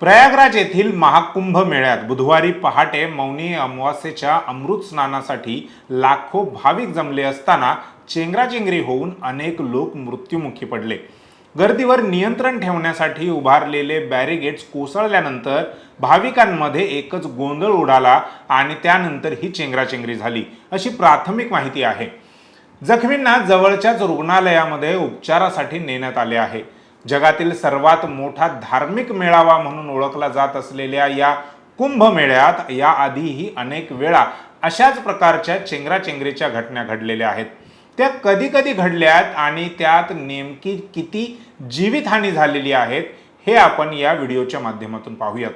प्रयागराज येथील महाकुंभ मेळ्यात बुधवारी पहाटे मौनी अमावास्येच्या अमृत स्नानासाठी लाखो भाविक जमले असताना चेंगराचेंगरी होऊन अनेक लोक मृत्युमुखी पडले. गर्दीवर नियंत्रण ठेवण्यासाठी उभारलेले बॅरिगेट्स कोसळल्यानंतर भाविकांमध्ये एकच गोंधळ उडाला आणि त्यानंतर ही चेंगराचेंगरी झाली अशी प्राथमिक माहिती आहे. जखमींना जवळच्याच रुग्णालयामध्ये उपचारासाठी नेण्यात आले आहे. जगातील सर्वात मोठा धार्मिक मेळावा म्हणून ओळखला जात असलेल्या या कुंभमेळ्यात याआधीही अनेक वेळा अशाच प्रकारच्या चेंगराचेंगरीच्या घटना घडलेल्या आहेत. त्या कधी कधी घडल्यात आणि त्यात नेमकी किती जीवितहानी झालेली आहेत हे आपण या व्हिडिओच्या माध्यमातून पाहूयात.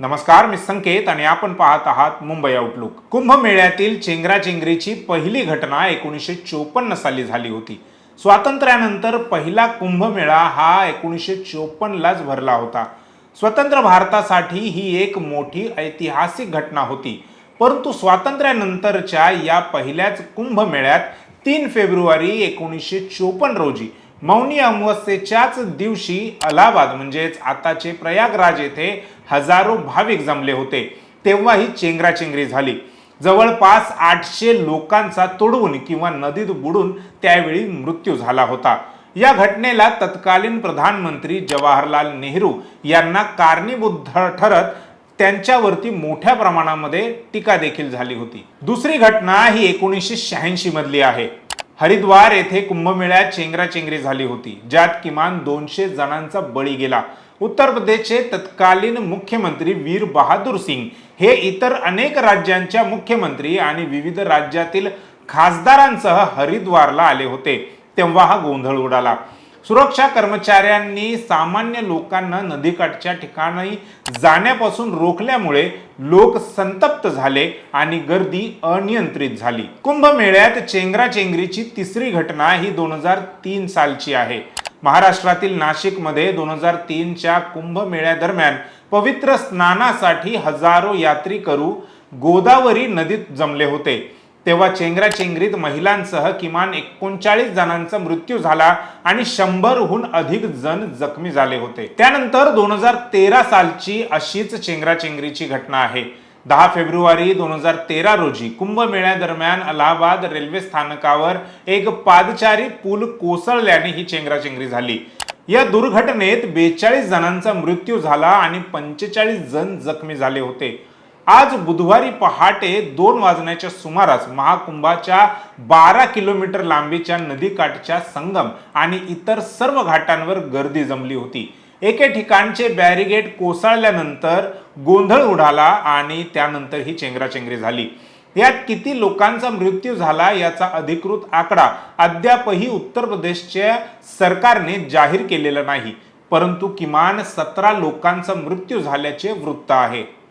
नमस्कार मी संकेत आणि आपण पाहत आहात मुंबई आउटलुक कुंभमेळ्यातील चेंगराचेंगरीची पहिली घटना एकोणीसशे चोपन्न साली झाली होती. स्वातंत्र्यानंतर पहिला कुंभमेळा हा एकोणीसशे चोपन्नलाच भरला होता. स्वतंत्र भारतासाठी ही एक मोठी ऐतिहासिक घटना होती. परंतु स्वातंत्र्यानंतरच्या या पहिल्याच कुंभमेळ्यात तीन फेब्रुवारी एकोणीसशे चोपन्न रोजी मौनी अमावस्येच्याच दिवशी अलाहाबाद म्हणजेच आताचे प्रयागराज येथे हजारो भाविक जमले होते. तेव्हा ही चेंगराचेंगरी झाली. जवळपास आठशे लोकांचा तुडवून किंवा नदीत बुडून त्यावेळी मृत्यू झाला होता. या घटनेला तत्कालीन प्रधानमंत्री जवाहरलाल नेहरू यांना कारणीभूत ठरत त्यांच्यावरती मोठ्या प्रमाणामध्ये टीका देखील झाली होती. दुसरी घटना ही एकोणीसशे शहाऐंशी मधली आहे. हरिद्वार येथे कुंभमेळ्यात चेंगराचेंगरी झाली होती ज्यात किमान दोनशे जणांचा बळी गेला. उत्तर प्रदेशचे तत्कालीन मुख्यमंत्री वीर बहादूर सिंग हे इतर अनेक राज्यांच्या मुख्यमंत्री आणि विविध राज्यातील खासदारांसह हरिद्वारला आले होते. तेव्हा हा गोंधळ उडाला. सुरक्षा कर्मचाऱ्यांनी सामान्य लोकांना नदीकाठच्या ठिकाणी जाण्यापासून रोखल्यामुळे लोक संतप्त झाले आणि गर्दी अनियंत्रित झाली. कुंभमेळ्यात चेंगराचेंगरीची तिसरी घटना ही दोन हजार तीन सालची आहे. महाराष्ट्रातील नाशिकमध्ये दोन हजार तीनच्या कुंभमेळ्यादरम्यान पवित्र स्नानासाठी हजारो यात्रेकरू गोदावरी नदीत जमले होते. तेव्हा चेंगराचेंगरीत महिलांसह किमान एकोणचाळीस जणांचा मृत्यू झाला आणि शंभरहून अधिक जण जखमी झाले होते. त्यानंतर दोन हजार तेरा सालची अशीच चेंगराचेंगरीची घटना आहे. दहा फेब्रुवारी दोन हजार तेरा रोजी कुंभमेळ्यादरम्यान अलाहाबाद रेल्वे स्थानकावर एक पादचारी पूल कोसळल्याने ही चेंगराचेंगरी झाली. या दुर्घटनेत बेचाळीस जणांचा मृत्यू झाला आणि पंचेचाळीस जण जखमी झाले होते. आज बुधवारी पहाटे दोन वाजण्याच्या सुमारास महाकुंभाच्या बारा किलोमीटर लांबीच्या नदीकाठच्या संगम आणि इतर सर्व घाटांवर गर्दी जमली होती. एके ठिकाणचे बॅरिगेट कोसळल्यानंतर गोंधळ उडाला आणि त्यानंतर ही चेंगराचेंगरी झाली. यात किती लोकांचा मृत्यू झाला याचा अधिकृत आकडा अद्यापही उत्तर प्रदेशच्या सरकारने जाहीर केलेला नाही. परंतु किमान सतरा लोकांचा मृत्यू झाल्याचे वृत्त आहे.